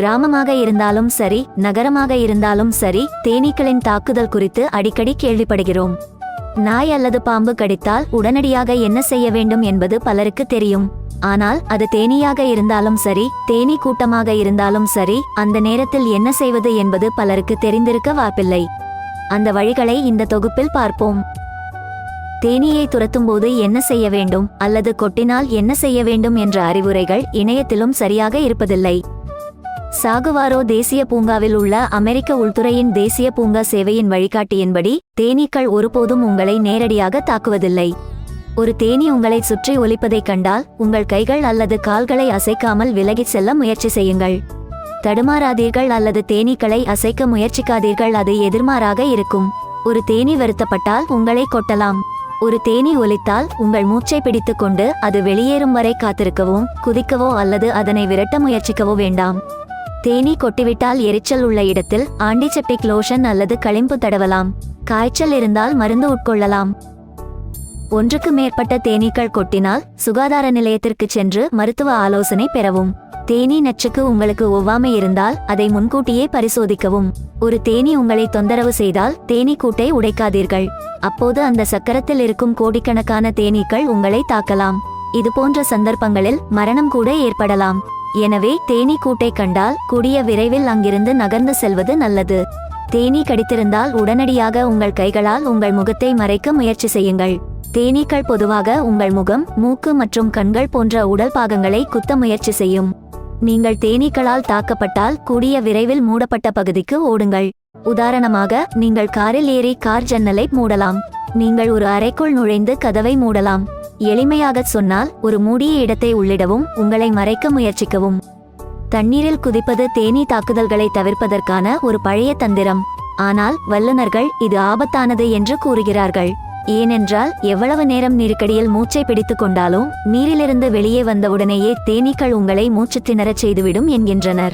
கிராமமாக இருந்தாலும் சரி நகரமாக இருந்தாலும் சரி தேனீக்களின் தாக்குதல் குறித்து அடிக்கடி கேள்விப்படுகிறோம். நாய் அல்லது பாம்பு கடித்தால் உடனடியாக என்ன செய்ய வேண்டும் என்பது பலருக்கு தெரியும். ஆனால் அது தேனீயாக இருந்தாலும் சரி தேனீ கூட்டமாக இருந்தாலும் சரி அந்த நேரத்தில் என்ன செய்வது என்பது பலருக்கு தெரிந்திருக்க வாய்ப்பில்லை. அந்த வழிகளை இந்த தொகுப்பில் பார்ப்போம். தேனீயை துரத்தும்போது என்ன செய்ய வேண்டும் அல்லது கொட்டினால் என்ன செய்ய வேண்டும் என்ற அறிவுரைகள் இணையத்திலும் சரியாக இருப்பதில்லை. சாகுவாரோ தேசிய பூங்காவில் உள்ள அமெரிக்க உள்துறையின் தேசிய பூங்கா சேவையின் வழிகாட்டியின்படி தேனீக்கள் ஒருபோதும் உங்களை நேரடியாக தாக்குவதில்லை. ஒரு தேனீ உங்களை சுற்றி ஒலிப்பதைக் கண்டால் உங்கள் கைகள் அல்லது கால்களை அசைக்காமல் விலகிச் செல்ல முயற்சி செய்யுங்கள். தடுமாறாதீர்கள் அல்லது தேனீக்களை அசைக்க முயற்சிக்காதீர்கள் அது எதிர்மாறாக இருக்கும். ஒரு தேனீ வருத்தப்பட்டால் உங்களை கொட்டலாம். ஒரு தேனீ ஒலித்தால் உங்கள் மூச்சை பிடித்துக்கொண்டு அது வெளியேறும் வரை காத்திருக்கவும் குதிக்கவோ அல்லது அதனை விரட்ட முயற்சிக்கவோ வேண்டாம். தேனீ கொட்டிவிட்டால் எரிச்சல் உள்ள இடத்தில் ஆண்டிசெப்டிக் லோஷன் அல்லது களிம்பு தடவலாம். காய்ச்சல் இருந்தால் மருந்து உட்கொள்ளலாம். ஒன்றுக்கு மேற்பட்ட தேனீக்கள் கொட்டினால் சுகாதார நிலையத்திற்கு சென்று மருத்துவ ஆலோசனை பெறவும். தேனீ நச்சுக்கு உங்களுக்கு ஒவ்வாமை இருந்தால் அதை முன்கூட்டியே பரிசோதிக்கவும். ஒரு தேனீ உங்களை தொந்தரவு செய்தால் தேனீ கூட்டை உடைக்காதீர்கள். அப்போது அந்த சக்கரத்தில் இருக்கும் கோடிக்கணக்கான தேனீக்கள் உங்களை தாக்கலாம். இது போன்ற சந்தர்ப்பங்களில் மரணம் கூட ஏற்படலாம். எனவே தேனீ கூட்டை கண்டால் கூடிய விரைவில் அங்கிருந்து நகர்ந்து செல்வது நல்லது. தேனீ கடித்திருந்தால் உடனடியாக உங்கள் கைகளால் உங்கள் முகத்தை மறைக்க முயற்சி செய்யுங்கள். தேனீக்கள் பொதுவாக உங்கள் முகம் மூக்கு மற்றும் கண்கள் போன்ற உடல் பாகங்களை குத்த முயற்சி செய்யும். நீங்கள் தேனீக்களால் தாக்கப்பட்டால் கூடிய விரைவில் மூடப்பட்ட பகுதிக்கு ஓடுங்கள். உதாரணமாக நீங்கள் காரில் ஏறி கார் ஜன்னலை மூடலாம். நீங்கள் ஒரு அறைக்குள் நுழைந்து கதவை மூடலாம். எளிமையாகச் சொன்னால் ஒரு மூடிய இடத்தை உள்ளிடவும் உங்களை மறைக்க முயற்சிக்கவும். தண்ணீரில் குதிப்பது தேனீ தாக்குதல்களை தவிர்ப்பதற்கான ஒரு பழைய தந்திரம். ஆனால் வல்லுநர்கள் இது ஆபத்தானது என்று கூறுகிறார்கள். ஏனென்றால் எவ்வளவு நேரம் நெருக்கடியில் மூச்சை பிடித்துக் கொண்டாலும் நீரிலிருந்து வெளியே வந்தவுடனேயே தேனீக்கள் உங்களை மூச்சு திணறச் செய்துவிடும் என்கின்றனர்.